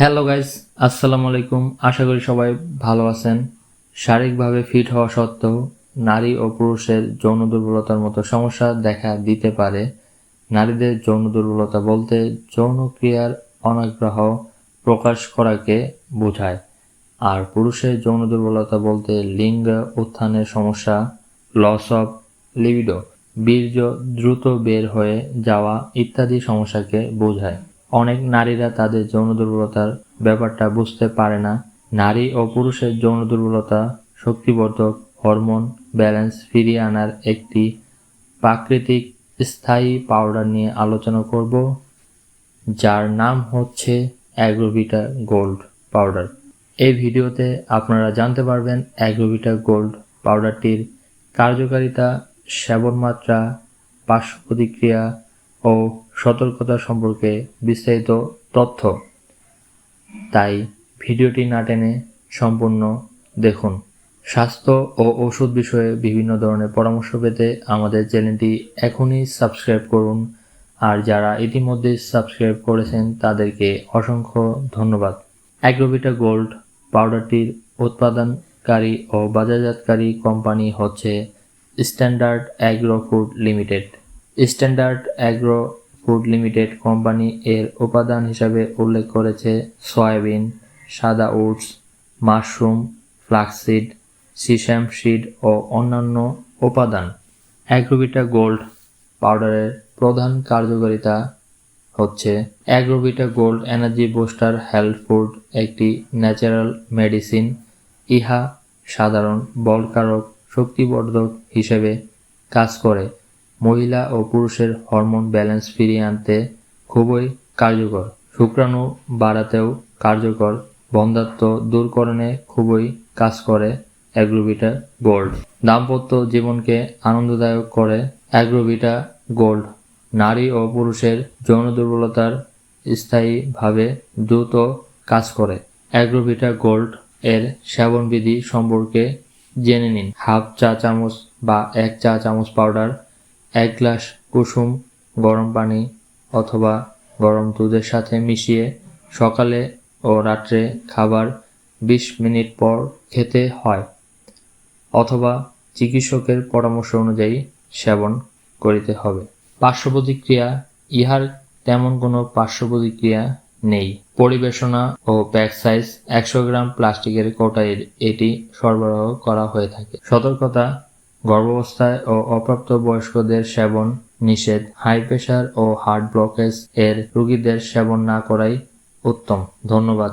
Hello guys আসসালামু আলাইকুম আশা করি সবাই ভালো আছেন। শারীরিকভাবে ফিট হওয়া সত্ত্বেও নারী ও পুরুষের যৌন দুর্বলতার মতো সমস্যা দেখা দিতে পারে। নারীদের যৌন দুর্বলতা বলতে যৌন ক্রিয়ার অনাগ্রহ প্রকাশ করাকে বোঝায়। আর পুরুষের যৌন দুর্বলতা বলতে লিঙ্গ উত্থানের সমস্যা লস অফ লিবিডো বীর্য দ্রুত বের হয়ে যাওয়া ইত্যাদি সমস্যাকে বোঝায়। অনেক নারীরা তাদের যৌন দুর্বলতার ব্যাপারটা বুঝতে পারে না। নারী ও পুরুষের যৌন দুর্বলতা, শক্তিবর্ধক, হরমোন ব্যালেন্স ফিরিয়ে আনার একটি প্রাকৃতিক স্থায়ী পাউডার নিয়ে আলোচনা করব, যার নাম হচ্ছে অ্যাগ্রোভিটা গোল্ড পাউডার। এই ভিডিওতে আপনারা জানতে পারবেন অ্যাগ্রোভিটা গোল্ড পাউডারটির কার্যকারিতা সেবন মাত্রা পার্শ্ব প্রতিক্রিয়া ও সতর্কতা সম্পর্কে বিস্তারিত তথ্য। তাই ভিডিওটি না টেনে সম্পূর্ণ দেখুন। স্বাস্থ্য ও ওষুধ বিষয়ে বিভিন্ন ধরনের পরামর্শ পেতে আমাদের চ্যানেলটি এখনই সাবস্ক্রাইব করুন। আর যারা ইতিমধ্যে সাবস্ক্রাইব করেছেন, তাদেরকে অসংখ্য ধন্যবাদ। অ্যাগ্রোভিটা গোল্ড পাউডারটির উৎপাদনকারী ও বাজারজাতকারী কোম্পানি হচ্ছে standard agro food limited. Standard agro food limited company এর উপাদান হিসাবে উল্লেখ করেছে সয়াবিন, সাদা oats, mushroom, flaxseed, sesame seed ও অন্যান্য উপাদান। অ্যাগ্রোভিটা গোল্ড পাউডারের প্রধান কার্যকারিতা হচ্ছে Agrovita gold energy booster health food, একটি ন্যাচারাল মেডিসিন। ইহা সাধারণ বলকারক শক্তিবর্ধক হিসেবে কাজ করে। মহিলা ও পুরুষের হরমোন ব্যালেন্স ফিরিয়ে আনতে খুবই কার্যকর। শুক্রাণু বাড়াতেও কার্যকর। বন্ধাত্ব দূরকরণে খুবই কাজ করে অ্যাগ্রোভিটা গোল্ড। দাম্পত্য জীবনকে আনন্দদায়ক করে অ্যাগ্রোভিটা গোল্ড। নারী ও পুরুষের যৌন দুর্বলতার স্থায়ীভাবে দ্রুত কাজ করে। অ্যাগ্রোভিটা গোল্ড এর সেবনবিধি সম্পর্কে জেনে নিন। হাফ চা চামচ বা এক চা চামচ পাউডার এক গ্লাস কুসুম, গরম পানি অথবা গরম দুধের সাথে মিশিয়ে সকালে ও রাত্রে খাবার বিশ মিনিট পর খেতে হয় অথবা চিকিৎসকের পরামর্শ অনুযায়ী সেবন করিতে হবে। পার্শ্ব প্রতিক্রিয়া ইহার তেমন কোনো পার্শ্বপ্রতিক্রিয়া নেই। পরিবেশনা ও প্যাক সাইজ একশো গ্রাম প্লাস্টিকের কৌটায় এটি সরবরাহ করা হয়ে থাকে। সতর্কতা গর্ভাবস্থায় ও অপ্রাপ্ত বয়স্কদের সেবন নিষেধ। হাই প্রেশার ও হার্ট ব্লকেজ এর রোগীদের সেবন না করাই উত্তম। ধন্যবাদ।